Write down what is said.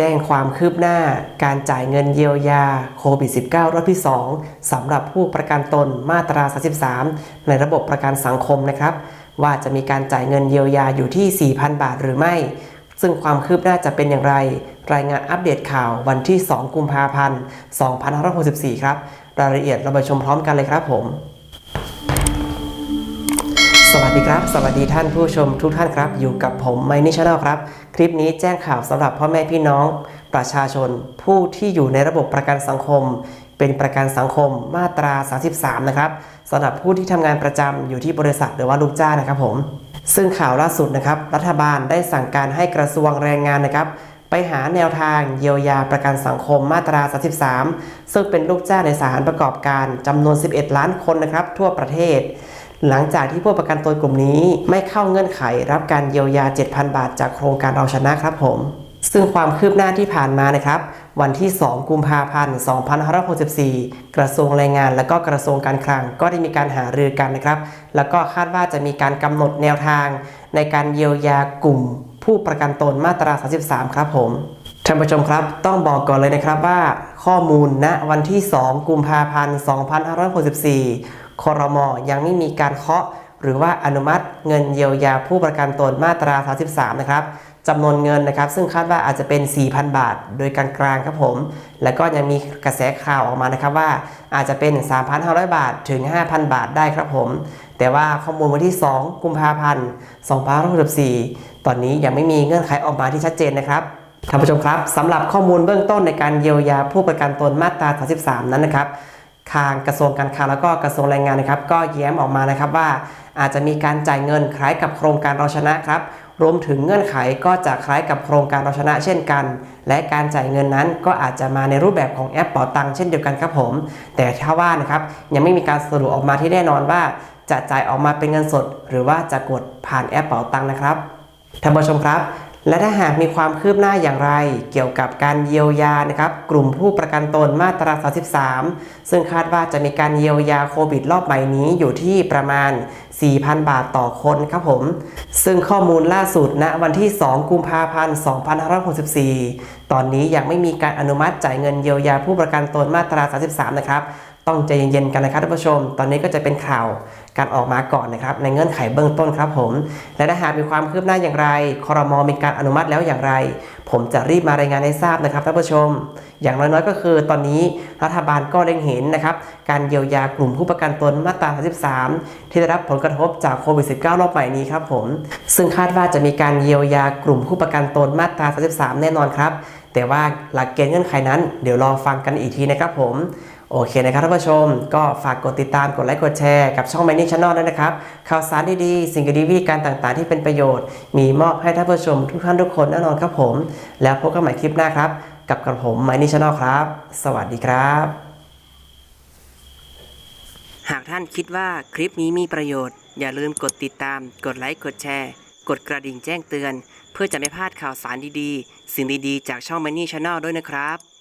แจ้งความคืบหน้าการจ่ายเงินเยียวยาโควิด -19 รอบที่ 2สำหรับผู้ประกันตนมาตรา 33 ในระบบประกันสังคมนะครับ ว่าจะมีการจ่ายเงินเยียวยาอยู่ที่ 4,000 บาทหรือไม่ ซึ่งความคืบหน้าจะเป็นอย่างไร รายงานอัปเดตข่าววันที่ 2 กุมภาพันธ์ 2564 ครับ รายละเอียดเราไปชมพร้อมกันเลยครับผม วัสดีครับ สวัสดีท่านผู้ชมทุกท่านครับ อยู่กับผมไมนี่ชาแนลครับ คลิปนี้แจ้งข่าวสำหรับพ่อแม่พี่น้อง ประชาชน ผู้ที่อยู่ในระบบประกันสังคม เป็นประกันสังคมมาตรา 33 นะครับสำหรับผู้ที่ทำงานประจำอยู่ที่บริษัทหรือว่าลูกจ้างนะครับผม ซึ่งข่าวล่าสุดนะครับ รัฐบาลได้สั่งการให้กระทรวงแรงงานนะครับ ไปหาแนวทางเยียวยาประกันสังคมมาตรา 33 ซึ่งเป็นลูกจ้างในสถานประกอบการจำนวน 11 ล้านคนนะครับ ทั่วประเทศ หลังจากที่ผู้ประกันตนกลุ่มนี้ไม่เข้าเงื่อนไขรับการเยียวยา 7,000 บาท จากโครงการเราชนะครับผม ซึ่งความคืบหน้าที่ผ่านมานะครับวันที่ 2 กุมภาพันธ์ 2564 กระทรวงแรงงาน และก็กระทรวงการคลังก็ได้มีการหารือกันนะครับ แล้วก็คาดว่าจะมีการกำหนดแนวทาง ในการเยียวยากลุ่ม ผู้ประกันตนมาตรา 33 ครับผมท่านผู้ชมครับ ต้องบอกก่อนเลยนะครับว่า ข้อมูลณวันที่ 2 กุมภาพันธ์ 2564 ครมยังไม่มีการเคาะ หรือว่าอนุมัติเงินเยียวยาผู้ประกันตนมาตรา 33 นะครับจำนวนเงินนะครับ ซึ่งคาดว่าอาจจะเป็น 4,000 บาท โดยกลางๆครับผม แล้วก็ยังมีกระแสข่าวออกมานะครับว่าอาจจะเป็น 3,500 บาทถึง 5,000 บาทได้ครับผม แต่ว่าข้อมูลวันที่ 2 กุมภาพันธ์2564ตอนนี้ยังไม่มีเงื่อนไขออกมาที่ชัดเจนนะครับท่านผู้ชมครับสำหรับข้อมูลเบื้องต้นในการเยียวยาผู้ประกันตนมาตรา 33 นั้นนะครับ ทางกระทรวงการคลังแล้วก็กระทรวงแรงงานนะครับ ก็แย้มออกมานะครับว่า อาจจะมีการจ่ายเงินคล้ายกับโครงการเราชนะครับรวมถึงเงื่อนไขก็จะคล้ายกับโครงการเราชนะเช่นกัน และการจ่ายเงินนั้นก็อาจจะมาในรูปแบบของแอปเป๋าตังค์เช่นเดียวกันครับผม แต่ถ้าว่านะครับยังไม่มีการสรุปออกมาที่แน่นอนว่า จะจ่ายออกมาเป็นเงินสด หรือว่าจะกดผ่านแอปเป๋าตังค์นะครับท่านผู้ชมครับ และถ้าหากมีความคืบหน้าอย่างไร เกี่ยวกับการเยียวยานะครับกลุ่มผู้ประกันตนมาตรา 33 ซึ่งคาดว่าจะมีการเยียวยาโควิดรอบใหม่นี้อยู่ที่ประมาณ 4,000 บาทต่อคนครับผม ซึ่งข้อมูลล่าสุดณวันที่ 2 กุมภาพันธ์ 2564 ตอนนี้ยังไม่มีการอนุมัติจ่ายเงินเยียวยาผู้ประกันตนมาตรา 33 นะครับ ต้องใจเย็นๆกันนะครับท่านผู้ชม ตอนนี้ก็จะเป็นข่าวการออกมาก่อนนะครับ ในเงื่อนไขเบื้องต้นครับผม และถ้าหากมีความคืบหน้าอย่างไรคอรมอมีการอนุมัติแล้วอย่างไร ผมจะรีบมารายงานให้ทราบนะครับท่านผู้ชม อย่างน้อยๆก็คือตอนนี้รัฐบาลก็เล็งเห็นนะครับ การเยียวยากลุ่มผู้ประกันตนมาตรา33ที่ได้รับผลกระทบจากโควิด -19 รอบใหม่นี้ครับผม ซึ่งคาดว่าจะมีการเยียวยากลุ่มผู้ประกันตนมาตรา33แน่นอนครับ แต่ว่าหลักเกณฑ์เงื่อนไขนั้น เดี๋ยวรอฟังกันอีกทีนะครับผม โอเคนะครับท่านผู้ชมก็ฝากกดติดตามกดไลค์กดแชร์กับช่อง m ม n y Channel ด้วยนะครับ ข่าวสารดีๆ สิ่งดีๆวิธีการต่างๆ ที่เป็นประโยชน์ มีมอบให้ท่านผู้ชมทุกท่านทุกคนแน่นอนครับผม แล้วพบกันใหม่คลิปหน้าครับ กับกระผม m ม n y Channel ครับ สวัสดีครับ หากท่านคิดว่าคลิปนี้มีประโยชน์ อย่าลืมกดติดตาม กดไลค์กดแชร์ กดกระดิ่งแจ้งเตือน เพื่อจะไม่พลาดข่าวสารดีๆ สิ่งดีๆ จากช่อง m ม n y Channel ด้วยนะครับ